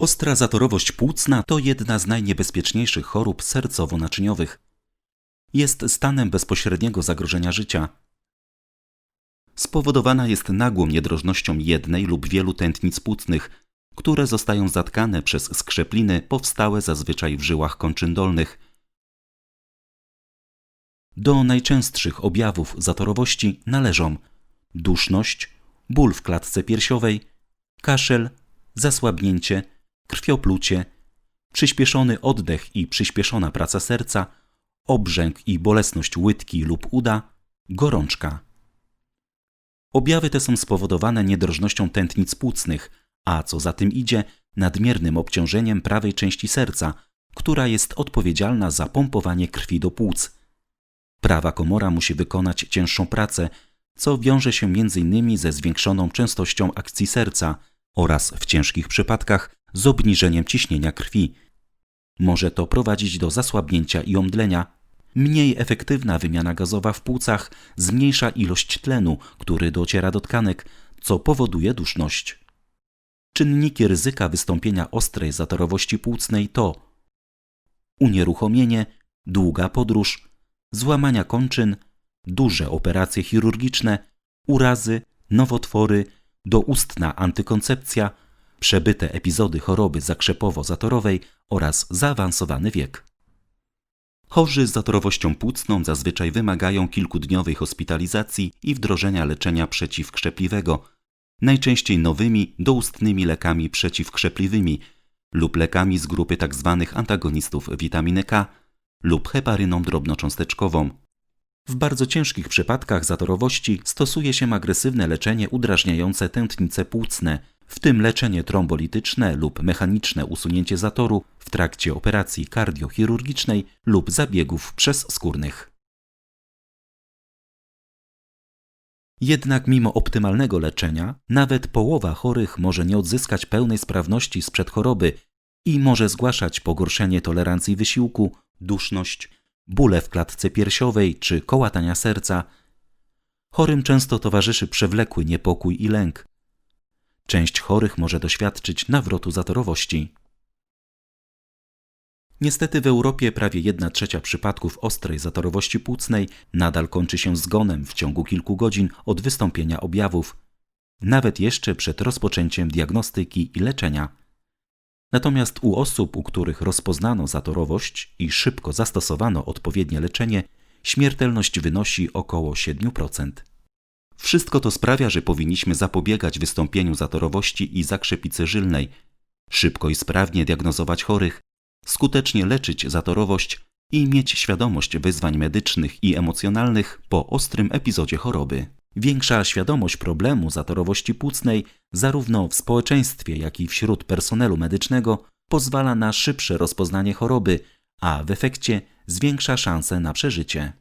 Ostra zatorowość płucna to jedna z najniebezpieczniejszych chorób sercowo-naczyniowych. Jest stanem bezpośredniego zagrożenia życia. Spowodowana jest nagłą niedrożnością jednej lub wielu tętnic płucnych, które zostają zatkane przez skrzepliny powstałe zazwyczaj w żyłach kończyn dolnych. Do najczęstszych objawów zatorowości należą duszność, ból w klatce piersiowej, kaszel, zasłabnięcie, krwioplucie, przyspieszony oddech i przyspieszona praca serca, obrzęk i bolesność łydki lub uda, gorączka. Objawy te są spowodowane niedrożnością tętnic płucnych, a co za tym idzie, nadmiernym obciążeniem prawej części serca, która jest odpowiedzialna za pompowanie krwi do płuc. Prawa komora musi wykonać cięższą pracę, co wiąże się m.in. ze zwiększoną częstością akcji serca oraz w ciężkich przypadkach z obniżeniem ciśnienia krwi. Może to prowadzić do zasłabnięcia i omdlenia. Mniej efektywna wymiana gazowa w płucach zmniejsza ilość tlenu, który dociera do tkanek, co powoduje duszność. Czynniki ryzyka wystąpienia ostrej zatorowości płucnej to unieruchomienie, długa podróż, złamania kończyn, duże operacje chirurgiczne, urazy, nowotwory, doustna antykoncepcja, przebyte epizody choroby zakrzepowo-zatorowej oraz zaawansowany wiek. Chorzy z zatorowością płucną zazwyczaj wymagają kilkudniowej hospitalizacji i wdrożenia leczenia przeciwkrzepliwego, najczęściej nowymi, doustnymi lekami przeciwkrzepliwymi lub lekami z grupy tzw. antagonistów witaminy K lub heparyną drobnocząsteczkową. W bardzo ciężkich przypadkach zatorowości stosuje się agresywne leczenie udrażniające tętnice płucne, w tym leczenie trombolityczne lub mechaniczne usunięcie zatoru w trakcie operacji kardiochirurgicznej lub zabiegów przezskórnych. Jednak mimo optymalnego leczenia, nawet połowa chorych może nie odzyskać pełnej sprawności sprzed choroby i może zgłaszać pogorszenie tolerancji wysiłku, duszność, bóle w klatce piersiowej czy kołatania serca. Chorym często towarzyszy przewlekły niepokój i lęk. Część chorych może doświadczyć nawrotu zatorowości. Niestety w Europie prawie 1 trzecia przypadków ostrej zatorowości płucnej nadal kończy się zgonem w ciągu kilku godzin od wystąpienia objawów, nawet jeszcze przed rozpoczęciem diagnostyki i leczenia. Natomiast u osób, u których rozpoznano zatorowość i szybko zastosowano odpowiednie leczenie, śmiertelność wynosi około 7%. Wszystko to sprawia, że powinniśmy zapobiegać wystąpieniu zatorowości i zakrzepicy żylnej, szybko i sprawnie diagnozować chorych, skutecznie leczyć zatorowość i mieć świadomość wyzwań medycznych i emocjonalnych po ostrym epizodzie choroby. Większa świadomość problemu zatorowości płucnej, zarówno w społeczeństwie, jak i wśród personelu medycznego, pozwala na szybsze rozpoznanie choroby, a w efekcie zwiększa szanse na przeżycie.